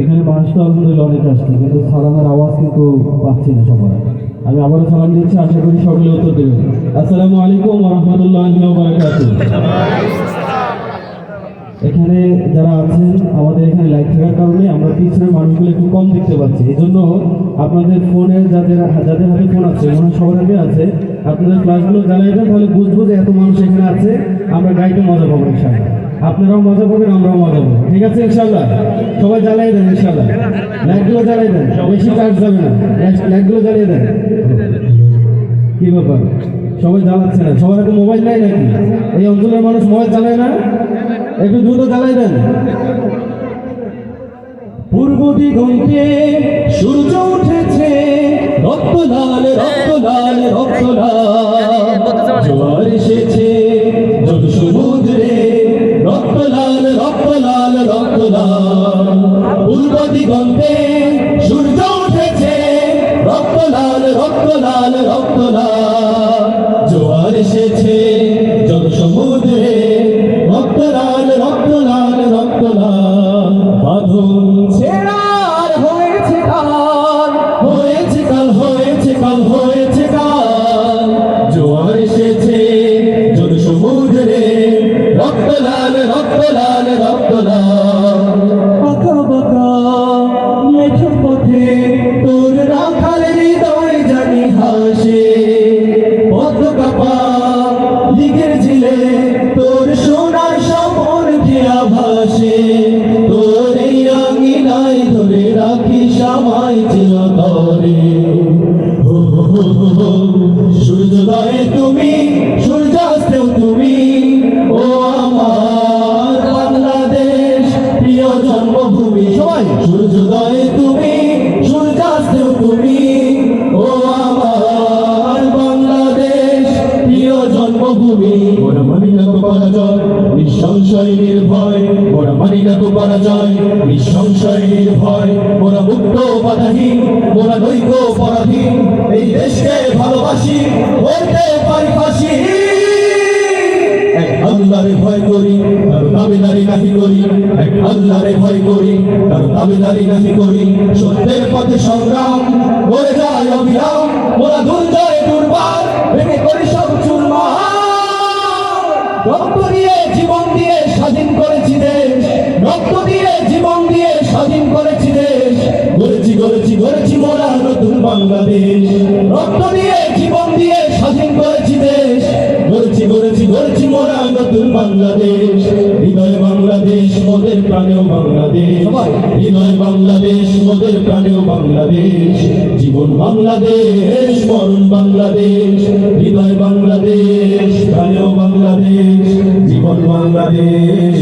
এখানে মানুষ তো আলহামদুলিল্লাহ অনেক আসছে, কিন্তু সালামের আওয়াজ কিন্তু পাচ্ছি না সবাই। আমি আবারও সালাম দিচ্ছি, আশা করি সকলে উত্তর দেবেন। আসসালামু আলাইকুম রহমতুল্লাহ এখানে যারা আছেন, আমাদের এখানে লাইট থাকার কারণে আমরা পিছনের মানুষগুলো একটু কম দেখতে পাচ্ছি। এই জন্য আপনাদের ফোনের যাদের যাদের হাতে ফোন আছে, মনে সবার হাতে আছে, আপনাদের ক্লাসগুলো দেন তাহলে বুঝব যে এত মানুষ এখানে আছে। আমরা গাইতে মজা পাবো ইনশাল্লাহ আপনারাও মজা পাবেন আমরাও মজা পাবো ঠিক আছে ইনশাল্লাহ সবাই জ্বালিয়ে দেন ইনশাল্লাহ লাইটগুলো জ্বালিয়ে দেন, বেশি চার্জ যাবে না। লাইটগুলো জ্বালিয়ে দেন। কি ব্যাপার? সবাই জ্বালাচ্ছে না। সবার একটা মোবাইল নাই নাকি? এই অঞ্চলের মানুষ মোবাইল চালায় না? একটু দ্রুত জ্বালাই দেন। পূর্ব দিগন্তে সূর্য উঠেছে। রক্ত লাল রক্ত লাল রক্ত লাল দিগন্তে সূর্য উঠেছে, রক্ত লাল, রক্ত জোয়ার এসেছে যত সমুদ্রে, রক্ত লাল, রক্ত বাঁধন হয়েছে হয়েছে হয়েছে হয়েছে জোয়ার এসেছে হো নিঃসংশয় নির্ভয় ওরা মানি না তো পরাজয় নিঃসংশয় নির্ভয় ওরা মুক্ত বাধাহীন ওরা নৈক পরাধীন। এই দেশকে ভালোবাসি করতে পারি ফাঁসি। আল্লাহরে ভয় করি তার দাবিদারি নাহি করি। এক আল্লাহরে ভয় করি তার দাবিদারি নাহি করি। সত্যের পথে সংগ্রাম করে যায় অবিরাম। ওরা দুর্জয় রক্ত দিয়ে জীবন দিয়ে স্বাধীন করেছি দেশ। রক্ত দিয়ে জীবন দিয়ে স্বাধীন করেছি দেশ। গড়েছি গড়েছি গড়েছি মোরা নতুন বাংলাদেশ। রক্ত দিয়ে জীবন দিয়ে স্বাধীন করেছি দেশ। গড়েছি গড়েছি গড়েছি মোরা নতুন বাংলাদেশ। হৃদয় বাংলাদেশ, মোদের প্রাণেও বাংলাদেশ। হৃদয় বাংলাদেশ, মোদের প্রাণেও বাংলাদেশ। জীবন বাংলাদেশ, মরণ বাংলাদেশ। হৃদয় বাংলাদেশ বাংলাদেশ।